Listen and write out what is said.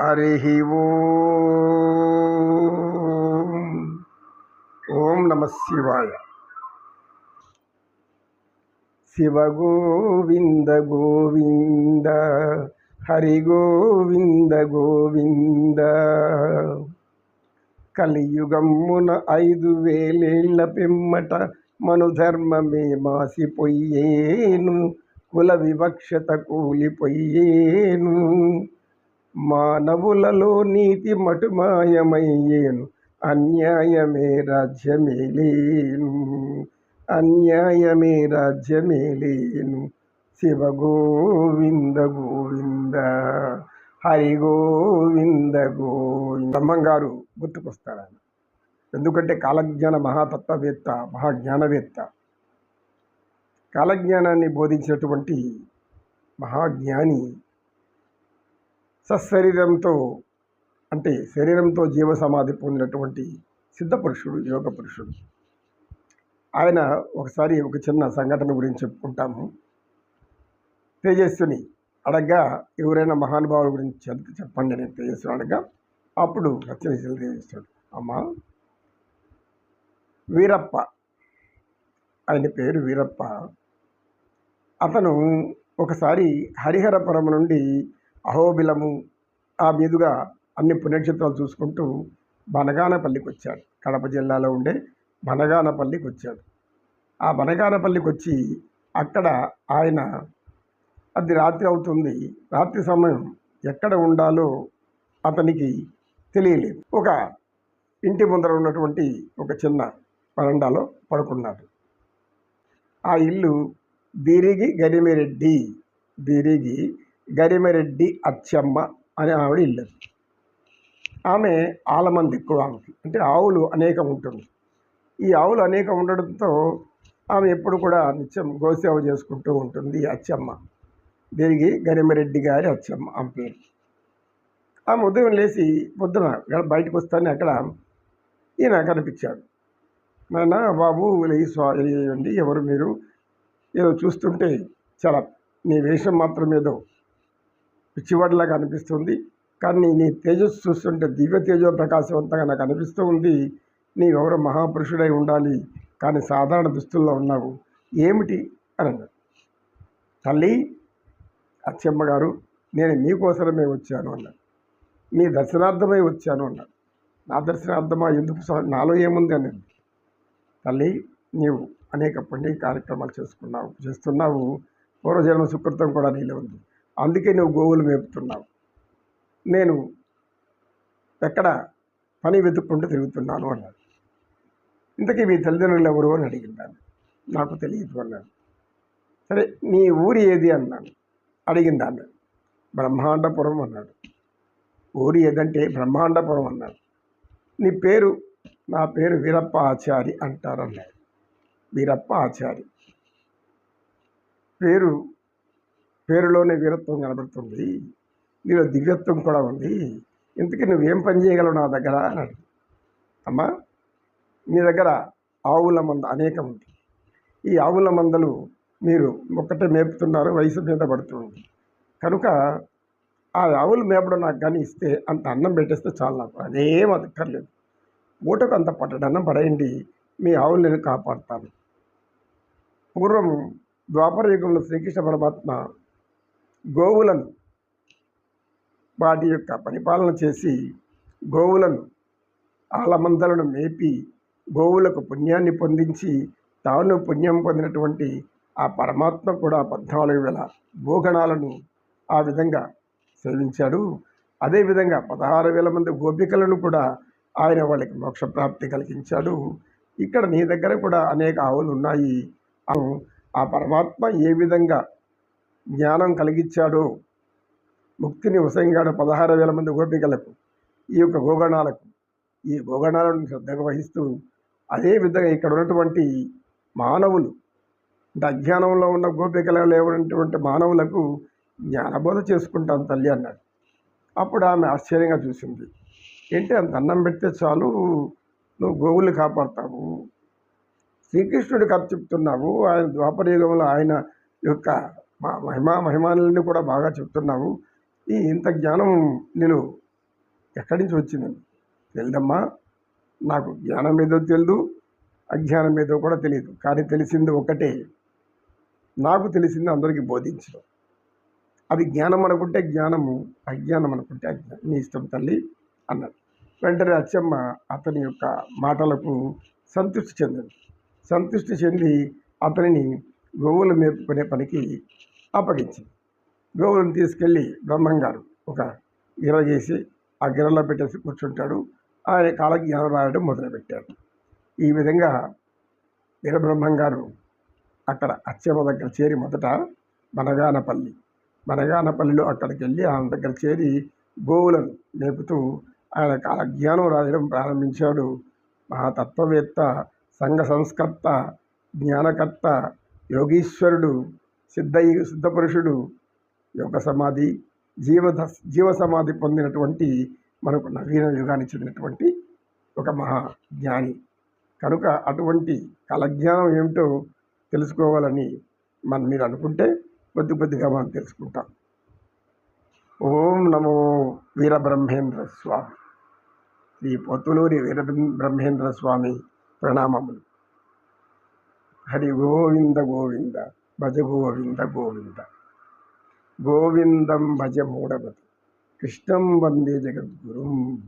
హరి ఓం. ఓం నమ శివాయ. శివ గోవింద గోవింద హరి గోవింద గోవింద. కలియుగమ్మున ఐదు వేలేళ్ళ పిమ్మట మనుధర్మమే మాసిపోయేను. కుల వివక్షత కూలిపోయేను మానవులలో నీతి మటుమాయమయ్యేను. అన్యాయమే రాజ్యమేలేను. అన్యాయమే రాజ్యమేలేను. శివ గోవింద గోవింద హరి గోవింద. గోవింద బ్రహ్మంగారు గుర్తుకొస్తారు ఆయన ఎందుకంటే కాలజ్ఞాన మహాతత్వవేత్త మహాజ్ఞానవేత్త. కాలజ్ఞానాన్ని బోధించినటువంటి మహాజ్ఞాని సశరీరంతో అంటే శరీరంతో జీవ సమాధి పొందినటువంటి సిద్ధ పురుషుడు యోగ పురుషుడు ఆయన ఒకసారి ఒక చిన్న సంఘటన గురించి చెప్పుకుంటాము. తేజస్సుని అడగ్గా ఎవరైనా మహానుభావుల గురించి చెప్పండి నేను తేజస్విని అడగా అప్పుడు సత్యనిశలు తేజస్సుడు అమ్మా వీరప్ప ఆయన పేరు వీరప్ప. అతను ఒకసారి హరిహరపురం నుండి అహోబిలము ఆ మీదుగా అన్ని పుణ్యక్షేత్రాలు చూసుకుంటూ బనగానపల్లికి వచ్చాడు కడప జిల్లాలో ఉండే బనగానపల్లికి వచ్చాడు ఆ బనగానపల్లికి వచ్చి అక్కడ ఆయన అది రాత్రి అవుతుంది. రాత్రి సమయం ఎక్కడ ఉండాలో అతనికి తెలియలేదు. ఒక ఇంటి ముందర ఉన్నటువంటి ఒక చిన్న వరండాలో పడుకున్నాడు. ఆ ఇల్లు బిరిగి గరిమిరెడ్డి బిరిగి గరిమిరెడ్డి అచ్చమ్మ అనే ఆవిడ ఇల్లు. ఆమె ఆలమంది ఎక్కువ ఆమెకి. అంటే ఆవులు అనేకం ఉంటుంది. ఈ ఆవులు అనేకం ఉండడంతో ఆమె ఎప్పుడు కూడా నిత్యం గోసేవ చేసుకుంటూ ఉంటుంది అచ్చమ్మ. తిరిగి గరిమిరెడ్డి గారి అచ్చమ్మ ఆమె పేరు. ఆమె ఉదయం లేచి పొద్దున బయటకు వస్తానే అక్కడ ఈయన కనిపించాడు. నాన్న బాబు లేచి స్వామి ఎవరు మీరు? ఏదో చూస్తుంటే చాలా నీ వేషం మాత్రం ఏదో పిచ్చివాడిలాగా అనిపిస్తుంది. కానీ నీ తేజస్సు చూస్తుంటే దివ్య తేజో ప్రకాశవంతంగా నాకు అనిపిస్తూ ఉంది. నీవెవరో మహాపురుషుడై ఉండాలి కానీ సాధారణ దుస్తుల్లో ఉన్నావు. ఏమిటి? అని అన్నాడు. తల్లి అచ్చమ్మ గారు నేను మీకోసమే వచ్చాను అన్నాడు. మీ దర్శనార్థమై వచ్చాను అన్నాడు. నా దర్శనార్థమా? ఎందుకు నాలో ఏముంది? అన్నాడు. తల్లి నీవు అనేక పుణ్య కార్యక్రమాలు చేసుకున్నావు చేస్తున్నావు. పూర్వజన్మ సుకృతం కూడా నీలో ఉంది. అందుకే నువ్వు గోవులు మేపుతున్నావు. నేను ఎక్కడ పని వెతుక్కుంటూ తిరుగుతున్నాను అన్నాడు. ఇంతకీ మీ తల్లిదండ్రులు ఎవరు అని అడిగిందాను నాకు తెలియదు అన్నాడు. సరే నీ ఊరి ఏది అన్నాను. అడిగిందాన్ని బ్రహ్మాండపురం అన్నాడు. ఊరి ఏదంటే బ్రహ్మాండపురం అన్నాడు. నీ పేరు నా పేరు వీరప్ప ఆచారి అంటారన్నాడు. వీరప్ప ఆచారి. పేరు పేరులోనే వీరత్వం కనబడుతుంది. నీలో దివ్యత్వం కూడా ఉంది. ఇంతకీ నువ్వేం పని చేయగలవు నా దగ్గర? అని అమ్మా మీ దగ్గర ఆవుల మంద అనేకం ఉంది. ఈ ఆవుల మందలు మీరు ఒక్కటే మేపుతున్నారు వయసు మీద పడుతుంది. కనుక ఆ ఆవులు మేపడం నాకు కానీ ఇస్తే అంత అన్నం పెట్టేస్తే చాలు నాకు. అదేం అదక్కర్లేదు మూటకు అంత పట్టడన్నం పడేయండి. మీ ఆవులు నేను కాపాడుతాను. పూర్వం ద్వాపర యుగంలో శ్రీకృష్ణ పరమాత్మ గోవులను వాటి యొక్క పరిపాలన చేసి గోవులను ఆలమందలను మేపి గోవులకు పుణ్యాన్ని పొందించి తాను పుణ్యం పొందినటువంటి ఆ పరమాత్మ కూడా పద్నాలుగు వేల భూగణాలను ఆ విధంగా సేవించాడు. అదేవిధంగా పదహారు వేల మంది గోపికలను కూడా ఆయన వాళ్ళకి మోక్ష ప్రాప్తి కలిగించాడు. ఇక్కడ నీ దగ్గర కూడా అనేక ఆవులు ఉన్నాయి. ఆ- ఆ పరమాత్మ ఏ విధంగా జ్ఞానం కలిగించాడో ముక్తిని ఉసంగాడు పదహారు వేల మంది గోపికలకు ఈ యొక్క గోగణాలకు ఈ గోగణాలను శ్రద్ధగా వహిస్తూ అదే విధంగా ఇక్కడ ఉన్నటువంటి మానవులు అంటే అజ్ఞానంలో ఉన్న గోపికలు లేవనటువంటి మానవులకు జ్ఞానబోధ చేసుకుంటాను తల్లి అన్నాడు. అప్పుడు ఆమె ఆశ్చర్యంగా చూసింది. ఏంటి అంత అన్నం పెడితే చాలు నువ్వు గోవులు కాపాడతావు? శ్రీకృష్ణుడు కథ చెప్తున్నావు. ఆయన ద్వాపరయుగంలో ఆయన యొక్క మహిమా మహిమానులన్నీ కూడా బాగా చెప్తున్నావు. ఈ ఇంత జ్ఞానం నేను ఎక్కడి నుంచి వచ్చింది? తెలియదమ్మా నాకు జ్ఞానం ఏదో తెలియదు అజ్ఞానం ఏదో కూడా తెలియదు కానీ తెలిసింది ఒకటే. నాకు తెలిసింది అందరికీ బోధించడం. అది జ్ఞానం అనుకుంటే జ్ఞానము అజ్ఞానం అనుకుంటే అజ్ఞానం. నీ ఇష్టం తల్లి అన్నాడు. వెంటనే అచ్చమ్మ అతని యొక్క మాటలకు సంతృప్తి చెందింది. సంతృష్టి చెంది అతనిని గోవులు మేపుకునే పనికి అప్పగించింది. గోవులను తీసుకెళ్ళి బ్రహ్మంగారు ఒక గిర చేసి ఆ గిరలో పెట్టేసి కూర్చుంటాడు. ఆయన కాలజ్ఞానం రాయడం మొదలుపెట్టాడు. ఈ విధంగా వీరబ్రహ్మంగారు అక్కడ అచ్చమ్మ దగ్గర చేరి మొదట బనగానపల్లి బనగానపల్లిలో అక్కడికి వెళ్ళి ఆమె దగ్గర చేరి గోవులను మేపుతూ ఆయన కాలజ్ఞానం రాయడం ప్రారంభించాడు. మహాతత్వవేత్త సంఘ సంస్కర్త జ్ఞానకర్త యోగీశ్వరుడు సిద్ధ సిద్ధపురుషుడు యోగ సమాధి జీవ జీవ సమాధి పొందినటువంటి మనకు నవీన యుగానికి చెందినటువంటి ఒక మహా జ్ఞాని. కనుక అటువంటి కలజ్ఞానం ఏమిటో తెలుసుకోవాలని మనం మీరు అనుకుంటే కొద్ది కొద్దిగా మనం తెలుసుకుంటాం. ఓం నమో వీరబ్రహ్మేంద్ర స్వామి. శ్రీ పొత్తులూరి వీర బ్రహ్మేంద్ర స్వామి ప్రణామములు. హరి గోవింద గోవింద భజ గోవింద గోవింద. గోవిందం భజ మూఢమతి కృష్ణం వందే జగద్గురుం.